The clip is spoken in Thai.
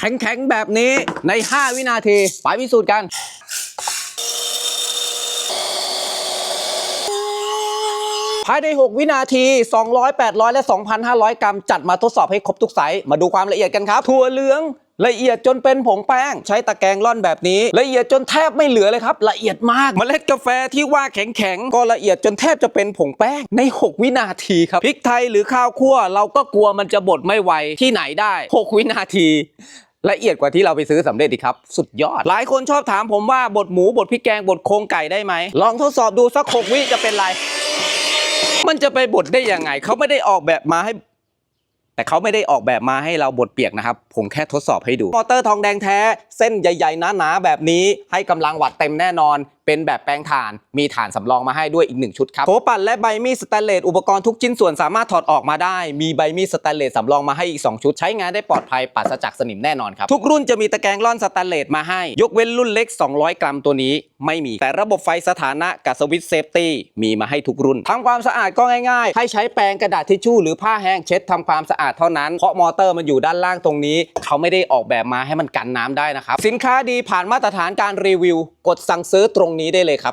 แข็งๆ แบบนี้ใน 5 วินาที ไปพิสูจน์กัน ภายใน 6 วินาที 200 800 และ 2,500 กรัม จัดมาทดสอบให้ครบทุกไซส์มาดูความละเอียดกันครับ ถั่วเหลืองละเอียดจนเป็นผงแป้ง ใช้ตะแกรงร่อนแบบนี้ ละเอียดจนแทบไม่เหลือเลยครับ ละเอียดมากเมล็ดกาแฟที่ว่าแข็งๆก็ละเอียดจนแทบจะเป็นผงแป้งใน 6 วินาทีครับพริกไทยหรือข้าวคั่ว เราก็กลัวมันจะบดไม่ไวที่ไหนได้ 6 วินาที ละเอียดกว่าที่เราไปซื้อสำเร็จดีครับ สุดยอด หลายคนชอบถามผมว่าบดหมูบดพริกแกงบดโครงไก่ได้ไหม ลองทดสอบดูสักหกวิจะเป็นไร มันจะไปบดได้ยังไง เขาไม่ได้ออกแบบมาให้ แต่เขาไม่ได้ออกแบบมาให้เราบดเปียกนะครับ ผมแค่ทดสอบให้ดู มอเตอร์ทองแดงแท้ เส้นใหญ่ ๆหนาๆแบบนี้ให้กำลังวัดเต็มแน่นอนเป็นแบบแปลงถ่าน มีถ่านสำรองมาให้ด้วยอีกหนึ่งชุดครับโถปั่นและใบมีดสแตนเลสอุปกรณ์ทุกชิ้นส่วนสามารถถอดออกมาได้ มีใบมีดสแตนเลสสำรองมาให้อีก 2 ชุด ใช้งานได้ปลอดภัยปราศจากสนิมแน่นอนครับ ทุกรุ่นจะมีตะแกรงร่อนสแตนเลสมาให้ ยกเว้นรุ่นเล็ก 200 กรัมตัวนี้ไม่มี แต่ระบบไฟสถานะกับสวิตช์เซฟตี้มีมาให้ทุกรุ่นทำความสะอาดก็ง่าย ๆ ให้ใช้แปรงกระดาษทิชชู่หรือผ้าแห้งเช็ดทำความสะอาดเท่านั้นเพราะมอเตอร์มันอยู่ด้านล่างตรงนี้ เขาไม่ได้ออกแบบมาให้มันกันน้ำได้นะครับสินค้าดีผ่านมาตรฐานการรีวิว กดสั่งซื้อตรงนี้ได้เลยครับ